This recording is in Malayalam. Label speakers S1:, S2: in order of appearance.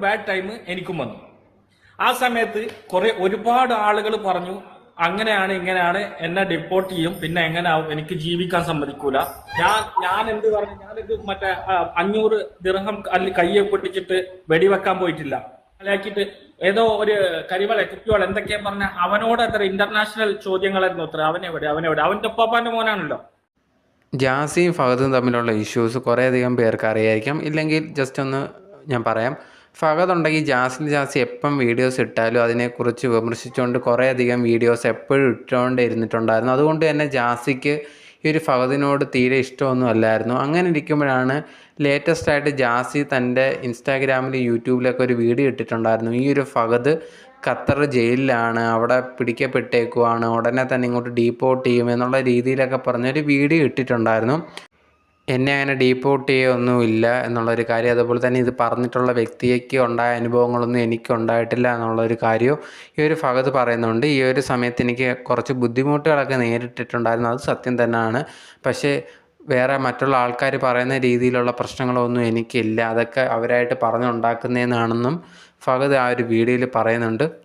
S1: ബാഡ് ടൈം എനിക്കും വന്നു. ആ സമയത്ത് കുറെ ഒരുപാട് ആളുകൾ പറഞ്ഞു അങ്ങനെയാണ് ഇങ്ങനെയാണ് എന്നെ ഡിപ്പോർട്ട് ചെയ്യും പിന്നെ എങ്ങനെയാവും എനിക്ക് ജീവിക്കാൻ സമ്മതിക്കൂല. ഞാൻ ഞാൻ എന്ത് പറഞ്ഞു ഞാനിത് മറ്റേ അഞ്ഞൂറ് ദിർഹം അല്ലെ കയ്യെ പൊട്ടിച്ചിട്ട് വെടിവെക്കാൻ പോയിട്ടില്ല. അല്ലാക്കിയിട്ട് ഏതോ ഒരു കരിവള കുട്ടിയോൾ എന്തൊക്കെയാ പറഞ്ഞ അവനോട് അത്ര ഇന്റർനാഷണൽ ചോദ്യങ്ങളായിരുന്നു അത്ര. അവനെവിടെ അവനെവിടെ അവന്റെ ഒപ്പാപ്പാന്റെ മോനാണല്ലോ.
S2: ജാസിയും ഫഹദും തമ്മിലുള്ള ഇഷ്യൂസ് കുറേയധികം പേർക്ക് അറിയായിരിക്കാം. ഇല്ലെങ്കിൽ ജസ്റ്റ് ഒന്ന് ഞാൻ പറയാം. ഫഹദ് ഉണ്ടെങ്കിൽ ജാസിൽ ജാസി എപ്പം വീഡിയോസ് ഇട്ടാലും അതിനെക്കുറിച്ച് വിമർശിച്ചുകൊണ്ട് കുറേയധികം വീഡിയോസ് എപ്പോഴും ഇട്ടുകൊണ്ട് ഇരുന്നിട്ടുണ്ടായിരുന്നു അതുകൊണ്ട് തന്നെ ജാസിക്ക് ഈ ഒരു ഫഹദിനോട് തീരെ ഇഷ്ടമൊന്നും അല്ലായിരുന്നു. അങ്ങനെ ഇരിക്കുമ്പോഴാണ് ലേറ്റസ്റ്റ് ആയിട്ട് ജാസി തന്റെ ഇൻസ്റ്റാഗ്രാമിൽ യൂട്യൂബിലൊക്കെ ഒരു വീഡിയോ ഇട്ടിട്ടുണ്ടായിരുന്നു. ഈ ഒരു ഫഹദ് ഖത്തർ ജയിലിലാണ് അവിടെ പിടിക്കപ്പെട്ടേക്കുവാണ് ഉടനെ തന്നെ ഇങ്ങോട്ട് ഡീപ്പോർട്ട് ചെയ്യും എന്നുള്ള രീതിയിലൊക്കെ പറഞ്ഞൊരു വീഡിയോ ഇട്ടിട്ടുണ്ടായിരുന്നു. എന്നെ അങ്ങനെ ഡീപ്പോട്ട് ചെയ്യുകയൊന്നുമില്ല എന്നുള്ളൊരു കാര്യം. അതുപോലെ തന്നെ ഇത് പറഞ്ഞിട്ടുള്ള വ്യക്തിക്ക് ഉണ്ടായ അനുഭവങ്ങളൊന്നും എനിക്ക് ഉണ്ടായിട്ടില്ല എന്നുള്ളൊരു കാര്യവും ഈ ഒരു ഫഹദ് പറയുന്നുണ്ട്. ഈ ഒരു സമയത്ത് എനിക്ക് കുറച്ച് ബുദ്ധിമുട്ടുകളൊക്കെ നേരിട്ടിട്ടുണ്ടായിരുന്നു. അത് സത്യം തന്നെയാണ് പക്ഷേ വേറെ മറ്റുള്ള ആൾക്കാർ പറയുന്ന രീതിയിലുള്ള പ്രശ്നങ്ങളൊന്നും എനിക്കില്ല. അതൊക്കെ അവരായിട്ട് പറഞ്ഞുണ്ടാക്കുന്നതെന്നാണെന്നും ഫഹദ് ആ ഒരു വീഡിയോയിൽ പറയുന്നുണ്ട്.